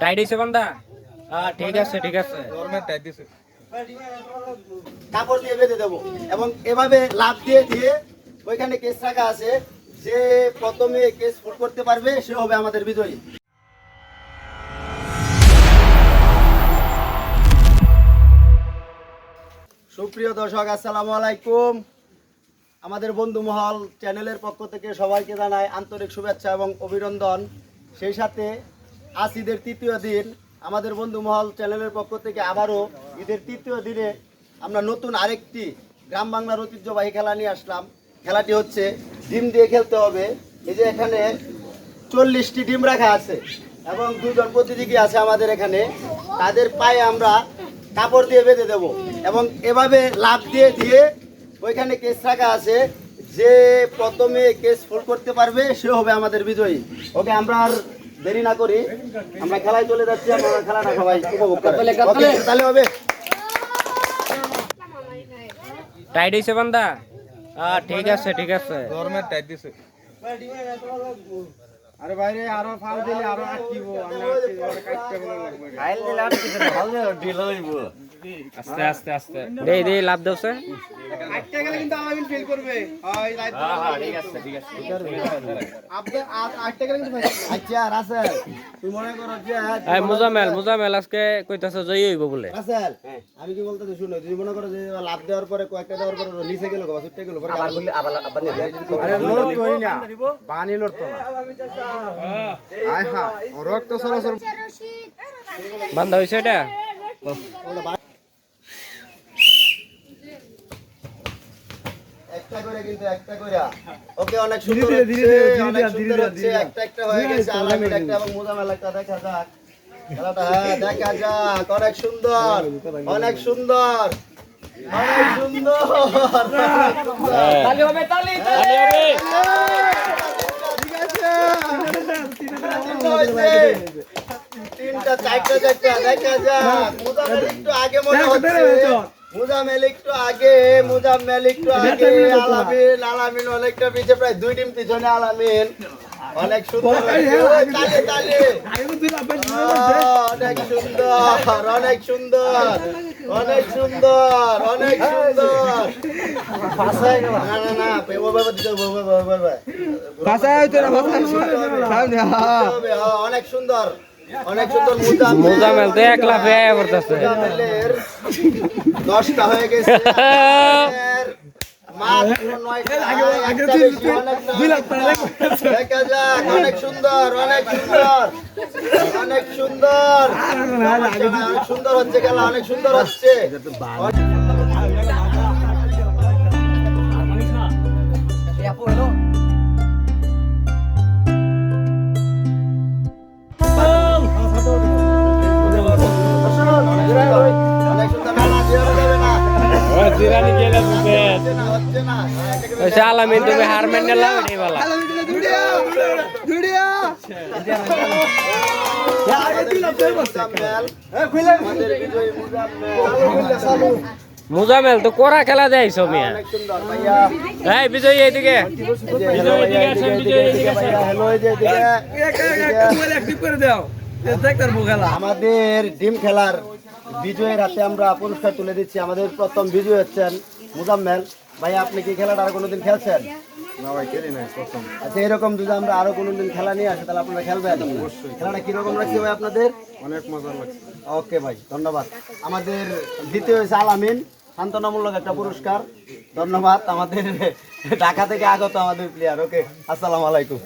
Tight হয়েছে বান্দা? হ্যাঁ ঠিক আছে ঠিক আছে। গরমের টাইট দিছে। কাপড় দিয়ে বেঁধে দেবো। এবং এভাবে লাভ দিয়ে দিয়ে ওইখানে কেস রাখা আছে। যে প্রথমে কেস ফুট করতে পারবে সে হবে আমাদের বিজয়ী। সুপ্রিয় দর্শক আসসালামু আলাইকুম। আমাদের বন্ধু মহল চ্যানেলের পক্ষ থেকে সবাইকে জানাই আন্তরিক শুভেচ্ছা এবং অভিনন্দন। সেই সাথে আজ ঈদের তৃতীয় দিন। আমাদের বন্ধু মহল চ্যানেলের পক্ষ থেকে আবারও ঈদের তৃতীয় দিনে আমরা নতুন আরেকটি গ্রাম বাংলার ঐতিহ্যবাহী খেলা নিয়ে আসলাম। খেলাটি হচ্ছে ডিম দিয়ে খেলতে হবে। এই যে এখানে চল্লিশটি ডিম রাখা আছে এবং দুজন প্রতিযোগী আছে আমাদের এখানে। তাদের পায়ে আমরা কাপড় দিয়ে বেঁধে দেব এবং এভাবে লাভ দিয়ে দিয়ে ওইখানে কেস রাখা আছে। যে প্রথমে কেস ফুল করতে পারবে, সে হবে আমাদের বিজয়ী। ওকে, আমরা আর দেরি না করি আমরা খেলায় চলে যাচ্ছি আমরা খেলাটা সবাই উপভোগ করি তাহলে হবে। টাইট হয়েছে বান্দা? হ্যাঁ ঠিক আছে ঠিক আছে। গরমের টাইট দিছে। আরে বাইরে আরও ফাল দিলে আরও আটকিব আস্তে আস্তে আস্তে। দে দে লাভ দেওছে। আটকে গেলে কিন্তু আলামিন ফেল করবে। হয় লাইট ঠিক আছে ঠিক আছে। আপনার আটকে গেলে কিন্তু আচ্ছা রাসেল তুই মনে করো যে এই মুজামেল মুজামেল আজকে কইতাছে জয়ী হইব বলে। রাসেল আমি কি বলতে শুনো? তুই মনে করো যে লাভ দেওয়ার পরে কয়েকটা দেওয়ার পরে নিচে গেল বা ছুটে গেল পরে আবার বললে আবার আবার নিয়ে আরে লোড কই না। পানি লড়তো না। আয় হা রক্ত সরাসরি বান্দা হয়েছে এটা? করে কিন্তু একটা করে। ওকে অনেক সুন্দর হচ্ছে অনেক সুন্দর হচ্ছে একটা একটা হয়ে গেছে আলামিন একটা এবং মুজামেল একটা দেখা যাক। খেলাটা হ্যাঁ দেখা যাক অনেক সুন্দর অনেক সুন্দর অনেক সুন্দর। তালি হবে তালি তালি হবে ঠিক আছে তিনটা চারটা চারটা দেখা যাক। মুজামেল একটু আগে মনে হচ্ছে। মুজামেল একটু আগে মুজামেল একটু আগে আলামিন আলামিন অনেকটা পিছিয়ে প্রায় দুই টিম পিছনে আলামিন অনেক সুন্দর তালে তালে অনেক সুন্দর অনেক সুন্দর অনেক সুন্দর অনেক সুন্দর না না না হ্যাঁ, অনেক সুন্দর অনেক সুন্দর মুজামেল মুজামেল তো এক আয়া পড়তাছে। দশটা হয়ে গেছে। অনেক সুন্দর অনেক সুন্দর। অনেক সুন্দর। অনেক সুন্দর হচ্ছে খেলা অনেক সুন্দর হচ্ছে। হচ্ছে আলামিন তুমি হার মেনে এটাই বলা। বিজয়ী মুজামেল তো কোরা খেলা দেয়ছো মিয়া? অনেক সুন্দর ভাইয়া এই বিজয়ী এইদিকে। আমাদের ডিম খেলার বিজয়ের হাতে আমরা পুরস্কার তুলে দিচ্ছি। আমাদের প্রথম বিজয় হচ্ছেন মুজাম্মেল ভাই আপনি কি খেলাটা আর কোনোদিন খেলছেন? না ভাই খেলি নাই প্রথম। আচ্ছা এরকম যদি আমরা আরও কোনোদিন খেলা নিয়ে আসি তাহলে আপনারা খেলবেন? খেলাটা কীরকম লাগছে ভাই আপনাদের? অনেক মজা লাগছে। ওকে ভাই ধন্যবাদ। আমাদের দ্বিতীয় হয়েছে আলামিন সান্ত্বনামূলক একটা পুরস্কার। ধন্যবাদ। আমাদের ঢাকা থেকে আগত আমাদের প্লেয়ার ওকে আসসালামু আলাইকুম।